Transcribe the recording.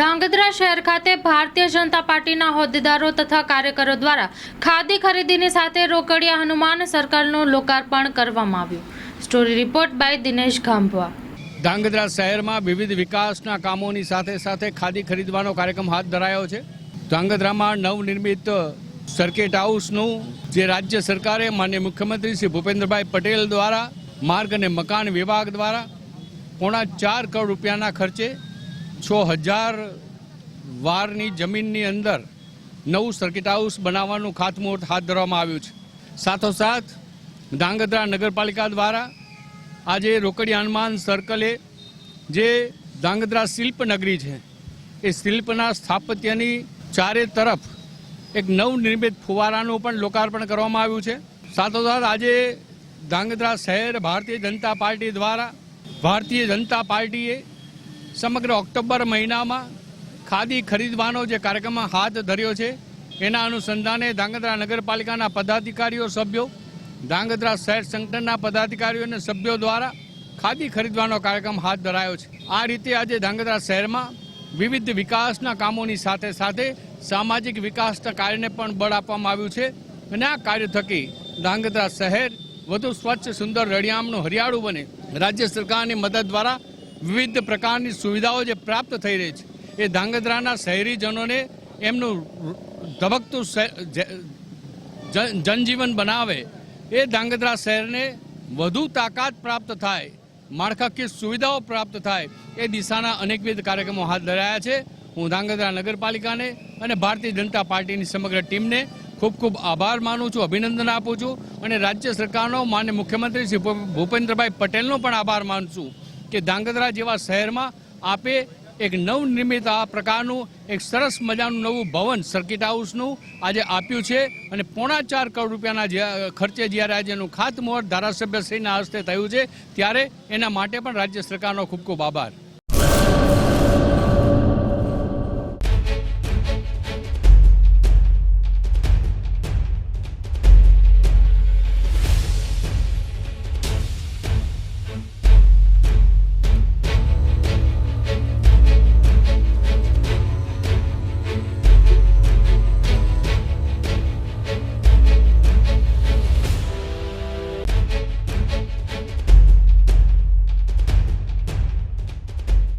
ધાંગધ્રા શહેર ખાતે ભારતીય જનતા પાર્ટીના હોદ્દેદારો તથા કાર્યકરો દ્વારા ખાદી ખરીદીની સાથે રોકડિયા હનુમાન સર્કલનું લોકાર્પણ કરવામાં આવ્યું. Story report by Dinesh Gambhava Dhangadhra શહેરમાં વિવિધ વિકાસના કામોની સાથે સાથે ખાદી ખરીદવાનો કાર્યક્રમ હાથ ધરાયો છે. ધાંગધ્રામાં નવનિર્મિત સર્કિટ હાઉસનું જે રાજ્ય સરકારે માન્ય મુખ્યમંત્રી શ્રી ભૂપેન્દ્રભાઈ પટેલ દ્વારા માર્ગ અને મકાન વિભાગ દ્વારા પોણા ચાર કરોડ રૂપિયાના ખર્ચે છ હજાર વારની જમીનની અંદર નવું સર્કિટ હાઉસ બનાવવાનું ખાતમુહૂર્ત હાથ ધરવામાં આવ્યું છે. સાથોસાથ, ધાંગધ્રા નગરપાલિકા દ્વારા આજે રોકડી હનુમાન સર્કલે જે ધાંગધ્રા શિલ્પ નગરી છે, એ શિલ્પના સ્થાપત્યની ચારે તરફ એક નવનિર્મિત ફુવારાનું પણ લોકાર્પણ કરવામાં આવ્યું છે. સાથોસાથ, આજે ધાંગધ્રા શહેર ભારતીય જનતા પાર્ટી દ્વારા ભારતીય જનતા પાર્ટીએ સમગ્ર ઓક્ટોબર મહિનામાં ખાદી ખરીદવાનો જે કાર્યક્રમ હાથ ધર્યો છે, એના અનુસંધાને ધાંગધ્રા નગરપાલિકાના પદાધિકારીઓ સભ્યો, ધાંગધ્રા શહેર સંગઠનના પદાધિકારીઓ અને સભ્યો દ્વારા ખાદી ખરીદવાનો કાર્યક્રમ હાથ ધરાયો છે. આ રીતે આજે ધાંગધ્રા શહેરમાં વિવિધ વિકાસના કામોની સાથે સાથે સામાજિક વિકાસના કાર્યને પણ બળ આપવામાં આવ્યું છે અને આ કાર્ય થકી ધાંગધ્રા શહેર વધુ સ્વચ્છ, સુંદર રળિયામનું હરિયાળું બને. રાજ્ય સરકારની મદદ દ્વારા વિવિધ પ્રકારની સુવિધાઓ જે પ્રાપ્ત થઈ રહી છે, એ ધાંગધ્રાના શહેરીજનોને એમનું ધબકતું જન- જનજીવન બનાવે, એ ધાંગધ્રા શહેરને વધુ તાકાત પ્રાપ્ત થાય, માળખાકીય સુવિધાઓ પ્રાપ્ત થાય, એ દિશાના અનેકવિધ કાર્યક્રમો હાથ ધરાયા છે. હું ધાંગધ્રા નગરપાલિકાને અને ભારતીય જનતા પાર્ટીની સમગ્ર ટીમને ખૂબ ખૂબ આભાર માનું છું, અભિનંદન આપું છું અને રાજ્ય સરકારનો માન્ય મુખ્યમંત્રી શ્રી ભૂપેન્દ્રભાઈ પટેલનો પણ આભાર માનું છું. કે ધાંગધ્રા જેવા શહેરમાં આપે એક નવનિર્મિત આ પ્રકારનું, એક સરસ મજાનું નવું ભવન સર્કિટ હાઉસનું આજે આપ્યું છે અને પોણા ચાર કરોડ રૂપિયાના ખર્ચે જ્યારે આજે એનું ખાતમુહૂર્ત ધારાસભ્યશ્રીના હસ્તે થયું છે, ત્યારે એના માટે પણ રાજ્ય સરકારનો ખૂબ ખૂબ આભાર.